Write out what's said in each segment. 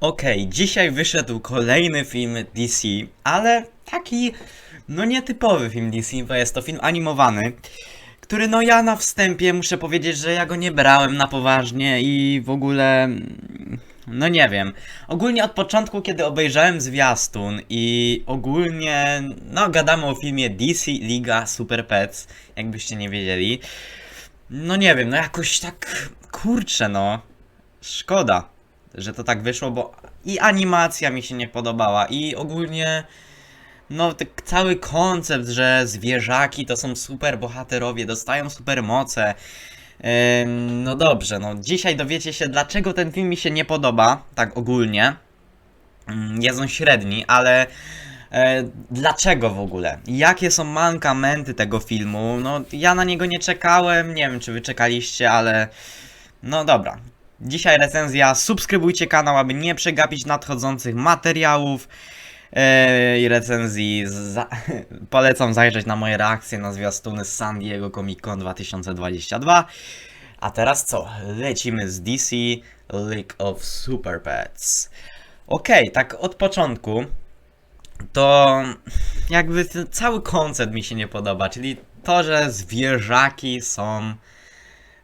Okej, dzisiaj wyszedł kolejny film DC, ale taki, no nietypowy film DC, bo jest to film animowany, który no ja na wstępie muszę powiedzieć, że ja go nie brałem na poważnie i w ogóle, mm, no nie wiem. Ogólnie od początku, kiedy obejrzałem zwiastun i ogólnie, no gadamy o filmie DC Liga Super Pets, jakbyście nie wiedzieli. No nie wiem, no jakoś tak, kurczę no, szkoda że to tak wyszło, bo i animacja mi się nie podobała, i ogólnie no ten cały koncept, że zwierzaki to są super bohaterowie, dostają super moce. Ym, no dobrze, no dzisiaj dowiecie się, dlaczego ten film mi się nie podoba, tak ogólnie. Ym, Jest on średni, ale e, dlaczego w ogóle? Jakie są mankamenty tego filmu? No ja na niego nie czekałem, nie wiem czy wy czekaliście, ale no dobra. Dzisiaj recenzja. Subskrybujcie kanał, aby nie przegapić nadchodzących materiałów e, i recenzji. Za polecam zajrzeć na moje reakcje na zwiastuny z San Diego Comic Con 2022. A teraz co? Lecimy z DC League of Super Pets. Okej, tak od początku to jakby cały koncept mi się nie podoba, czyli to, że zwierzaki są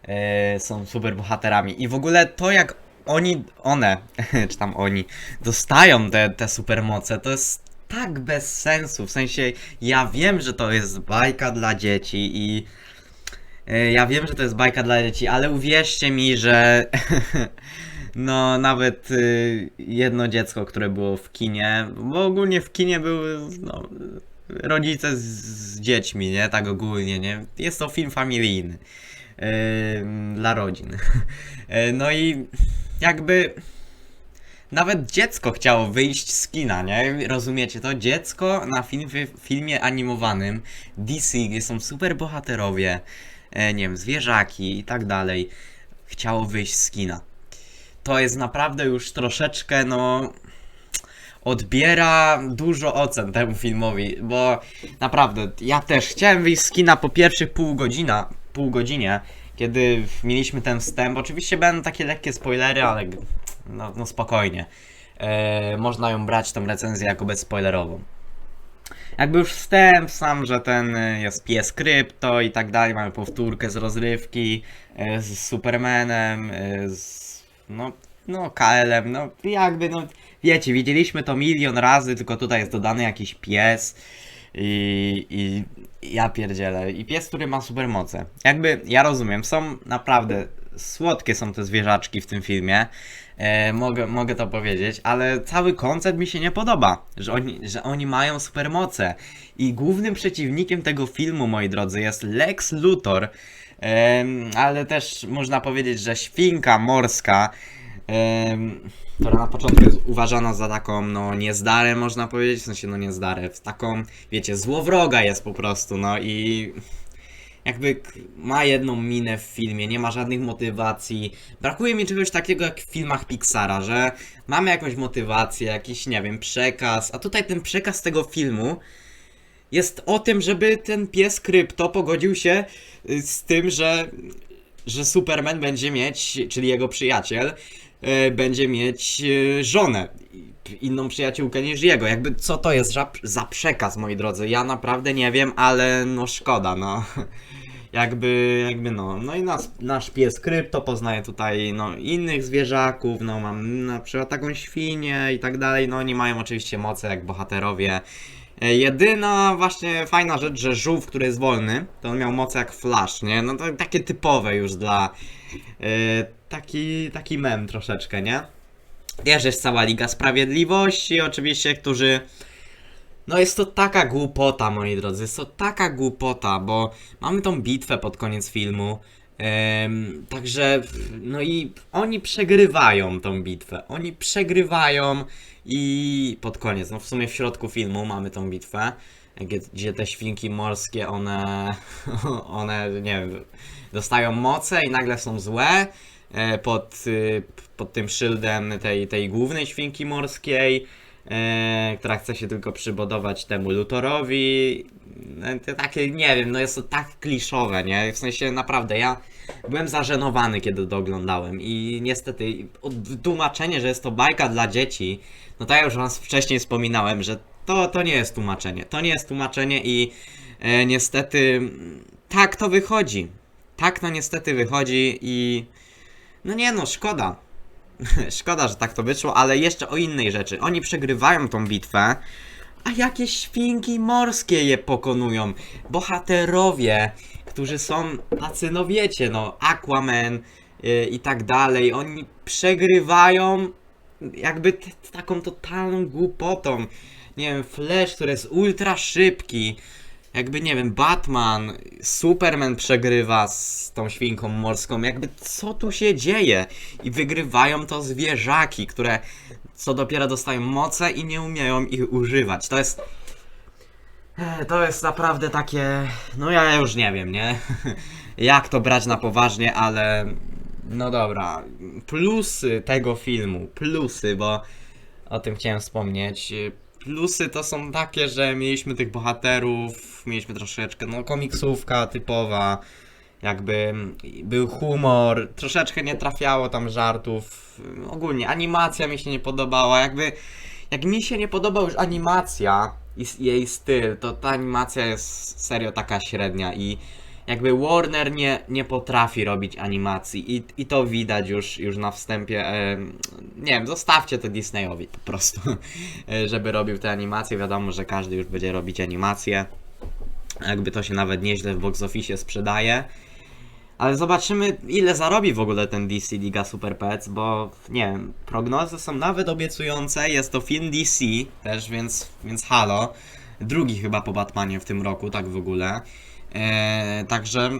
e, są super bohaterami i w ogóle to jak oni, one, czy tam oni, dostają te, te supermoce, to jest tak bez sensu, w sensie ja wiem, że to jest bajka dla dzieci i e, ja wiem, że to jest bajka dla dzieci, ale uwierzcie mi, że no nawet y, jedno dziecko, które było w kinie, bo ogólnie w kinie były no, rodzice z, z dziećmi, nie? Tak ogólnie, nie? Jest to film familijny dla rodzin. E, no i jakby nawet dziecko chciało wyjść z kina, nie? Rozumiecie to? Dziecko na film, filmie animowanym DC, gdzie są super bohaterowie, e, nie wiem, zwierzaki i tak dalej, chciało wyjść z kina. To jest naprawdę już troszeczkę, no odbiera dużo ocen temu filmowi, bo naprawdę, ja też chciałem wyjść z kina po pierwszych pół godzina, pół godzinie, kiedy mieliśmy ten wstęp. Oczywiście będą takie lekkie spoilery, ale no, no spokojnie. E, można ją brać tą recenzję jako bezspoilerową. Jakby już wstęp sam, że ten e, jest pies krypto i tak dalej, mamy powtórkę z rozrywki, e, z Supermanem, e, z no, no KL-em, no jakby no wiecie, widzieliśmy to milion razy, tylko tutaj jest dodany jakiś pies i, i ja pierdzielę. I pies, który ma supermoce. Jakby, ja rozumiem, są naprawdę słodkie są te zwierzaczki w tym filmie, e, mogę, mogę to powiedzieć, ale cały koncept mi się nie podoba, że oni, że oni mają supermoce. I głównym przeciwnikiem tego filmu, moi drodzy, jest Lex Luthor, em, ale też można powiedzieć, że świnka morska, która na początku jest uważana za taką, no, niezdarę, można powiedzieć, w sensie, no, niezdarę, taką, wiecie, złowroga jest po prostu, no i jakby ma jedną minę w filmie, nie ma żadnych motywacji. Brakuje mi czegoś takiego jak w filmach Pixara, że mamy jakąś motywację, jakiś, nie wiem, przekaz, a tutaj ten przekaz tego filmu jest o tym, żeby ten pies krypto pogodził się y, z tym, że, że Superman będzie mieć, czyli jego przyjaciel, będzie mieć e, żonę. Inną przyjaciółkę niż jego. Jakby co to jest za, przekaz, moi drodzy? Ja naprawdę nie wiem, ale no szkoda, no. Jakby, jakby no. No i nas, nasz pies krypto poznaje tutaj no, innych zwierzaków, no mam na przykład taką świnię i tak dalej. No oni mają oczywiście moce jak bohaterowie. E, Jedyna właśnie fajna rzecz, że żółw, który jest wolny, to on miał moce jak Flash, nie? No to takie typowe już dla... e, taki, taki mem troszeczkę, nie? Też jest cała Liga Sprawiedliwości, oczywiście, którzy. No jest to taka głupota, moi drodzy, jest to taka głupota, bo mamy tą bitwę pod koniec filmu. em, także, no i oni przegrywają tą bitwę. Oni przegrywają i pod koniec, no w sumie w środku filmu mamy tą bitwę, gdzie, te świnki morskie, one, one, nie wiem, dostają moce i nagle są złe pod, y, pod tym szyldem tej, tej głównej świnki morskiej, e, która chce się tylko przybodować temu Lutorowi. E, to takie, nie wiem, no jest to tak kliszowe, nie? W sensie naprawdę, ja byłem zażenowany, kiedy to oglądałem i niestety tłumaczenie, że jest to bajka dla dzieci, no to ja już wam wcześniej wspominałem, że to, to nie jest tłumaczenie, to nie jest tłumaczenie i e, niestety tak to wychodzi, tak no niestety wychodzi i no nie no, szkoda, Szkoda, że tak to wyszło, ale jeszcze o innej rzeczy. Oni przegrywają tą bitwę, a jakieś świnki morskie je pokonują. Bohaterowie, którzy są tacy, no wiecie, no, Aquaman yy, i tak dalej, oni przegrywają jakby taką totalną głupotą. Nie wiem, Flash, który jest ultra szybki. Jakby, nie wiem, Batman, Superman przegrywa z tą świnką morską. Jakby, co tu się dzieje? I wygrywają to zwierzaki, które co dopiero dostają moce i nie umieją ich używać. To jest. Eh, To jest naprawdę takie. No ja już nie wiem, nie? Jak to brać na poważnie, ale. No dobra. Plusy tego filmu. Plusy, bo o tym chciałem wspomnieć. Plusy to są takie, że mieliśmy tych bohaterów, mieliśmy troszeczkę, no komiksówka typowa, jakby był humor, troszeczkę nie trafiało tam żartów, ogólnie animacja mi się nie podobała, jakby jak mi się nie podoba już animacja i jej styl, to ta animacja jest serio taka średnia i jakby Warner nie, nie potrafi robić animacji i, i to widać już, już na wstępie. nie wiem, zostawcie to Disneyowi po prostu, e, żeby robił te animacje. Wiadomo, że każdy już będzie robić animacje. Jakby to się nawet nieźle w box office sprzedaje. Ale zobaczymy, ile zarobi w ogóle ten DC Liga Super Pets, bo nie wiem, prognozy są nawet obiecujące. Jest to film DC też, więc, więc halo. Drugi chyba po Batmanie w tym roku, tak w ogóle. Eee, także,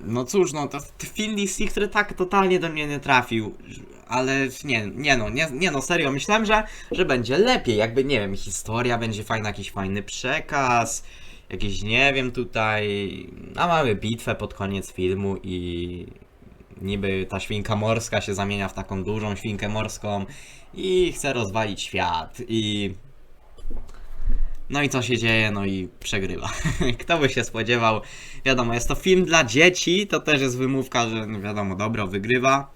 no cóż, no to to film DC, który tak totalnie do mnie nie trafił. Ale nie, nie no, nie, nie no, serio, myślałem, że, że będzie lepiej, jakby, nie wiem, historia będzie fajna, jakiś fajny przekaz, jakieś, nie wiem, tutaj, a mamy bitwę pod koniec filmu i niby ta świnka morska się zamienia w taką dużą świnkę morską i chce rozwalić świat i... No i co się dzieje? No i przegrywa. Kto by się spodziewał? Wiadomo, jest to film dla dzieci, to też jest wymówka, że no wiadomo, dobro wygrywa.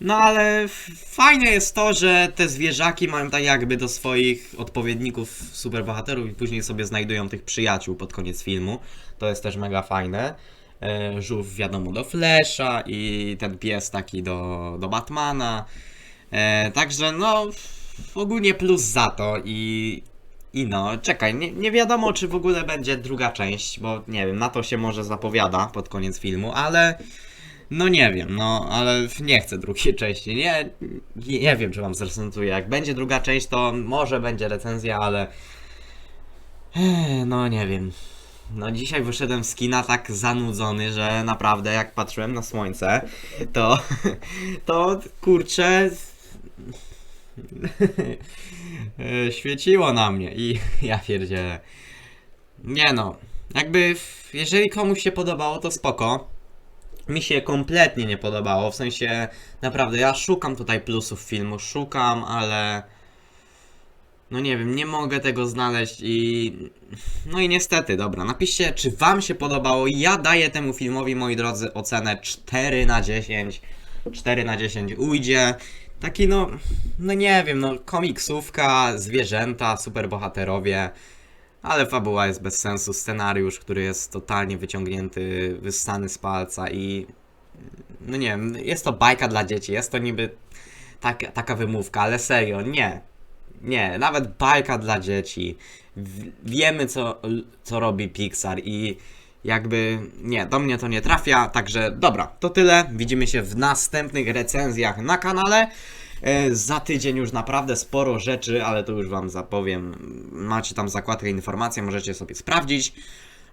No ale fajne jest to, że te zwierzaki mają tak jakby do swoich odpowiedników superbohaterów i później sobie znajdują tych przyjaciół pod koniec filmu. To jest też mega fajne. E, Żółw wiadomo do Flasha i ten pies taki do, do Batmana. E, także no ogólnie plus za to i i no, czekaj, nie, nie wiadomo czy w ogóle będzie druga część, bo nie wiem, na to się może zapowiada pod koniec filmu, ale no nie wiem, no ale nie chcę drugiej części, nie, nie wiem czy wam zrecenzuje, jak będzie druga część to może będzie recenzja, ale Ech, no nie wiem. No dzisiaj wyszedłem z kina tak zanudzony, że naprawdę jak patrzyłem na słońce, to to kurczę świeciło na mnie i ja pierdzielę. Nie no, jakby jeżeli komuś się podobało, to spoko. Mi się kompletnie nie podobało, w sensie naprawdę ja szukam tutaj plusów filmu, szukam, ale no nie wiem, nie mogę tego znaleźć i no i niestety, dobra, napiszcie czy wam się podobało. Ja daję temu filmowi, moi drodzy, ocenę 4 na 10. 4 na 10 ujdzie. Taki no, no nie wiem, no komiksówka, zwierzęta, superbohaterowie, ale fabuła jest bez sensu, scenariusz, który jest totalnie wyciągnięty, wyssany z palca i no nie wiem, jest to bajka dla dzieci, jest to niby tak, taka wymówka, ale serio, nie. Nie, nawet bajka dla dzieci. Wiemy, co, co robi Pixar i jakby nie, do mnie to nie trafia. Także dobra, to tyle. Widzimy się w następnych recenzjach na kanale. E, Za tydzień już naprawdę sporo rzeczy, ale to już Wam zapowiem. Macie tam zakładkę informacje, możecie sobie sprawdzić.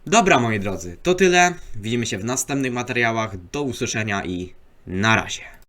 Dobra, moi drodzy, to tyle. Widzimy się w następnych materiałach. Do usłyszenia i na razie.